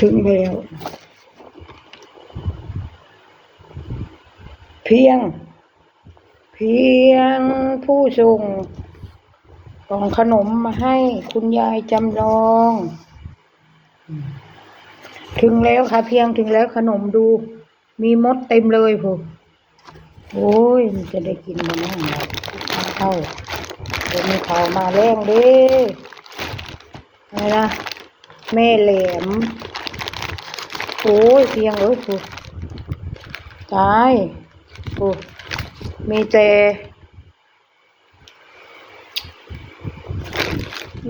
ถึงแล้ว เพียง เพียงผู้ส่งกล่องขนมมาให้คุณยายจำลอง ถึงแล้วค่ะ เพียงถึงแล้วขนมดู มีมดเต็มเลยพูโอ้ยมันจะได้กินมันนั่งเราเข้าเดี๋ยวมีเขามาแรงเด้อะไรนะแม่แหลม โอ้ยเพียงเอ้ยพูตายพูมีแต่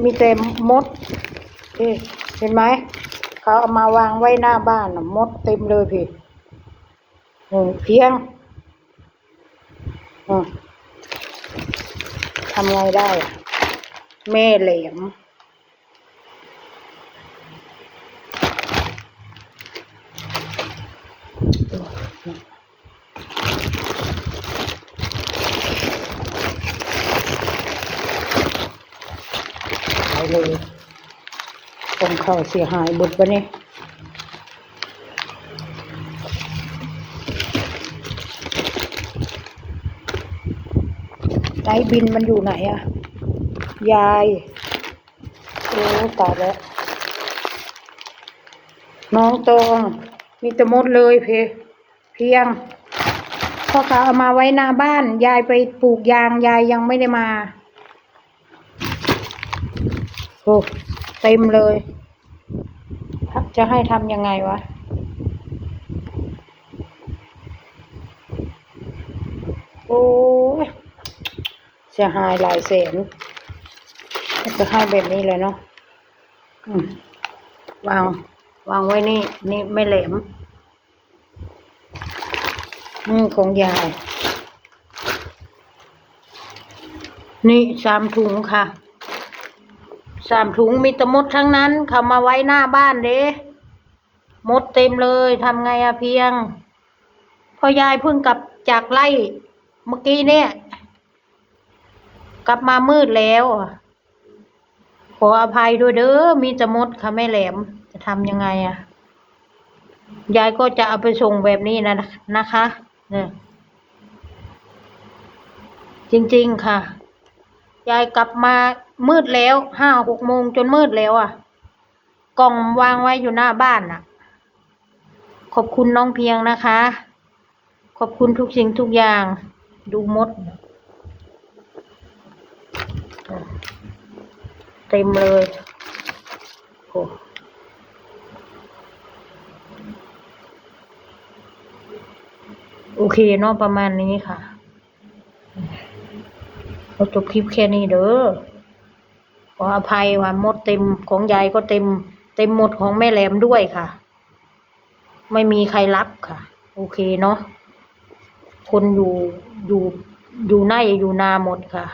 มีแต่มดเอ๊ะเห็นไหม เขาเอามาวางไว้หน้าบ้านน่ะมดเต็มเลยพี่อืมเพียงอืมทำไงได้ แม่แหลม เลยตรงเข้าเสียหายบุดปะเนี่ยไต้บินมันอยู่ไหนอะยายโอ้ตายแล้ว น้องตองมีตะมดเลยเพเพียงพ่อเขาเอามาไว้หน้าบ้าน ยายไปปลูกยาง ยายยังไม่ได้มา โอ้เต็มเลย จะให้ทำยังไงวะ โอ้ยเสียหายหลายแสนจะให้แบบนี้เลยเนาะวาง วางไว้นี่ นี่ไม่แหลมอืมของยายนี่สามถุงค่ะ สามถุงมีแตะมดทั้งนั้น เขามาไว้หน้าบ้านเด้มดเต็มเลยทำไงอะเพียงพ่อยายเพิ่งกลับจากไล่เมื่อกี้เนี่ย กลับมามืดแล้ว ขออภัยด้วยเด้อมีแตะมดค่ะแม่แหลม จะทำยังไงอะยายก็จะเอาไปส่งแบบนี้นะนะคะเนี่ยจริง ๆ ค่ะ ยายกลับมา มืดแล้วห้าหกโมงจนมืดแล้วอะ กล่องวางไว้อยู่หน้าบ้านน่ะ ขอบคุณน้องเพียงนะคะ ขอบคุณทุกสิ่งทุกอย่าง ดูมด เต็มเลยโอ้โอเคเนาะประมาณนี้ค่ะเราจบคลิปแค่นี้เด้อ ออภัยว่ามดเต็มของยายก็เต็ม เต็มหมดของแม่แหลมด้วยค่ะ ไม่มีใครรับค่ะ โอเคเนาะคนอยู่อยู่อยู่ในอยู่นาหมดค่ะ